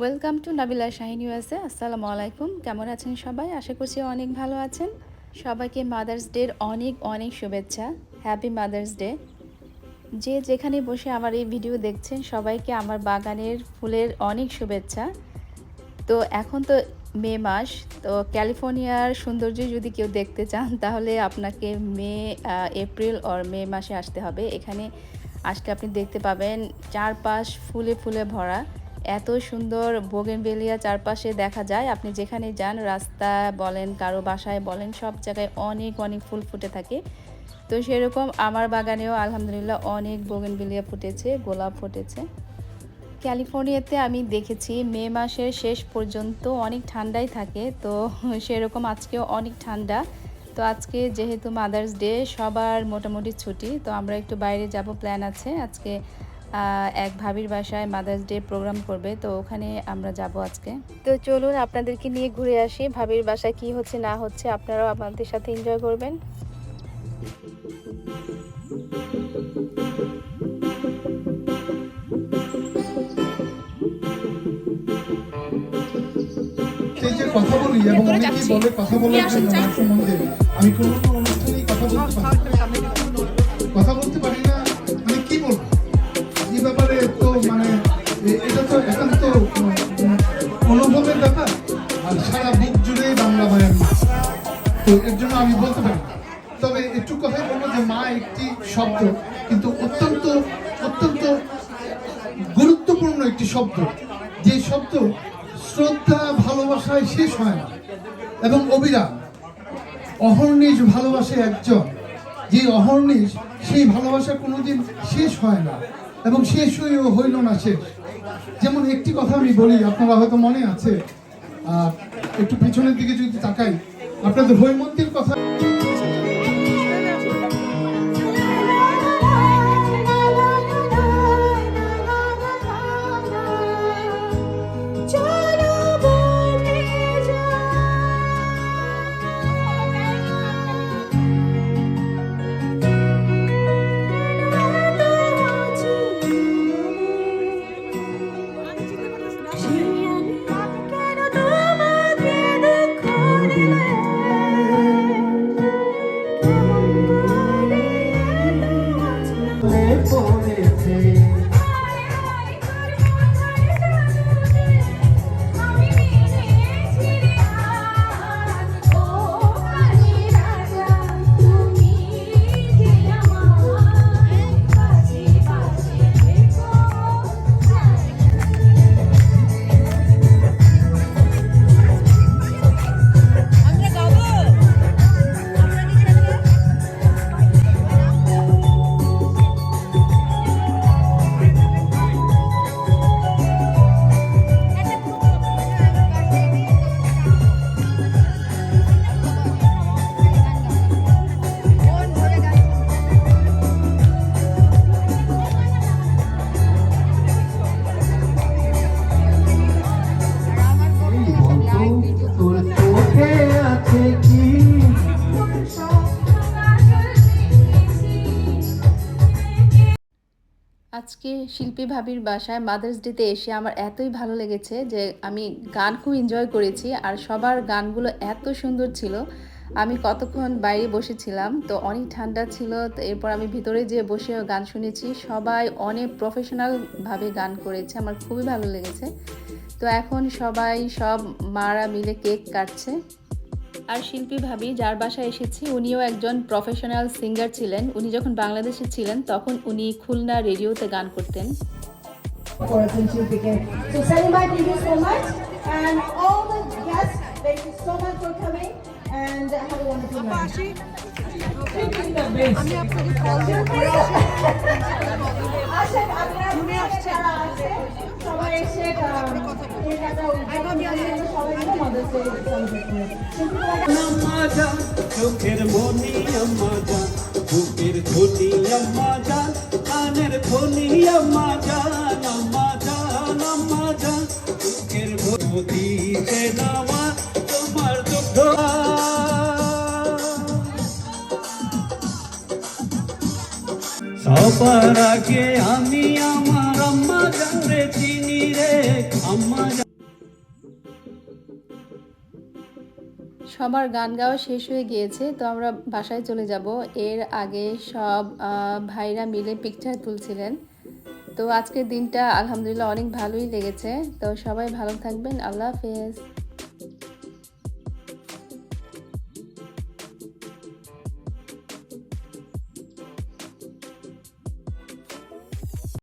Welcome to Nabila Shahin USA আসসালামু আলাইকুম কেমন আছেন সবাই? আশা করছি অনেক ভালো আছেন। সবাইকে মাদার্স ডের অনেক অনেক শুভেচ্ছা। হ্যাপি মাদার্স ডে যে যেখানে বসে আমার এই ভিডিও দেখছেন, সবাইকে আমার বাগানের ফুলের অনেক শুভেচ্ছা। তো এখন তো মে মাস, তো ক্যালিফোর্নিয়ার সৌন্দর্য যদি কেউ দেখতে চান, তাহলে আপনাকে মে এপ্রিল আর মে মাসে আসতে হবে। এখানে আসলে আপনি দেখতে পাবেন চারপাশ ফুলে ফুলে ভরা। এত সুন্দর বোগেনভেলিয়া চারপাশে দেখা যায়। আপনি যেখানে যান, রাস্তা বলেন, কারও বাসায় বলেন, সব জায়গায় অনেক অনেক ফুল ফুটে থাকে। তো সেরকম আমার বাগানেও আলহামদুলিল্লাহ অনেক বোগেনভেলিয়া ফুটেছে, গোলাপ ফুটেছে। ক্যালিফোর্নিয়াতে আমি দেখেছি মে মাসের শেষ পর্যন্ত অনেক ঠান্ডাই থাকে। তো সেরকম আজকেও অনেক ঠান্ডা। তো আজকে যেহেতু মাদার্স ডে সবার মোটামুটি ছুটি তো আমরা একটু বাইরে যাব প্ল্যান আছে। আজকে এক ভাবির বাসায় মাদার্স ডে প্রোগ্রাম করবে তো ওখানে আমরা যাব আজকে। তো চলুন আপনাদেরকে নিয়ে ঘুরে আসি ভাবির বাসায় কি হচ্ছে না হচ্ছে আপনারাও আপনাদের সাথে এনজয় করবেন। কথা বলি এবং অনেকেই বলে কথা বলার জন্য আমি কোনো অনুষ্ঠানেই কথা বলতে পারি কথা বলতে পারি না মানে কি বলব? এই ব্যাপারে তো মানে এটা তো একান্ত অনুভবের ব্যাপার। আর সারা বুক জুড়েই বাংলা বয়ান মা তো এর জন্য আমি বলতে পারি তবে একটু কথা বলব যে মা একটি শব্দ, কিন্তু অত্যন্ত অত্যন্ত গুরুত্বপূর্ণ একটি শব্দ। যে শব্দ শ্রদ্ধা, ভালোবাসায় শেষ হয় না, এবং অবিরাম। অহর্নিশ ভালোবাসে একজন। যে অহর্নিশ, সেই ভালোবাসা কোনোদিন শেষ হয় না এবং শেষ হয়েও হইল না শেষ। যেমন একটি কথা আমি বলি, আপনারা হয়তো মনে আছে একটু পিছনের দিকে যদি তাকাই, আপনাদের হৈমন্তীর কথা আজকে শিল্পী ভাবির বাসায় মাদার্স ডেতে এসে আমার এতই ভালো লেগেছে যে আমি গান খুব এনজয় করেছি আর সবার গানগুলো এত সুন্দর ছিল। আমি কতক্ষণ বাইরে বসেছিলাম, তো অনেক ঠান্ডা ছিল, তো এরপর আমি ভিতরে যেয়ে বসে গান শুনেছি। সবাই অনেক প্রফেশনালভাবে গান করেছে, আমার খুবই ভালো লেগেছে। তো এখন সবাই সব মারা মিলে কেক কাটছে। আর শিল্পী ভাবি যার বাসায় এসেছি উনিও একজন প্রফেশনাল সিঙ্গার ছিলেন। উনি যখন বাংলাদেশে ছিলেন তখন উনি খুলনা রেডিওতে গান করতেন। আমি আপনাকে আসেন আপনার মনে আসছেন। চোখের আম্মা জান বুকের ধনি জান কানের ধনি জান আম্মা জান বুকের ধনিতে নামা, তোমার দুঃখ। সবার আগে আমি সবার গান গাওয়া শেষ হয়ে গিয়েছে, তো আমরা বাসায় চলে যাব। এর আগে সব ভাইরা মিলে পিকচার তুলছিলেন। তো আজকের দিনটা আলহামদুলিল্লাহ অনেক ভালোই লেগেছে। তো সবাই ভালো থাকবেন। আল্লাহ হাফেজ।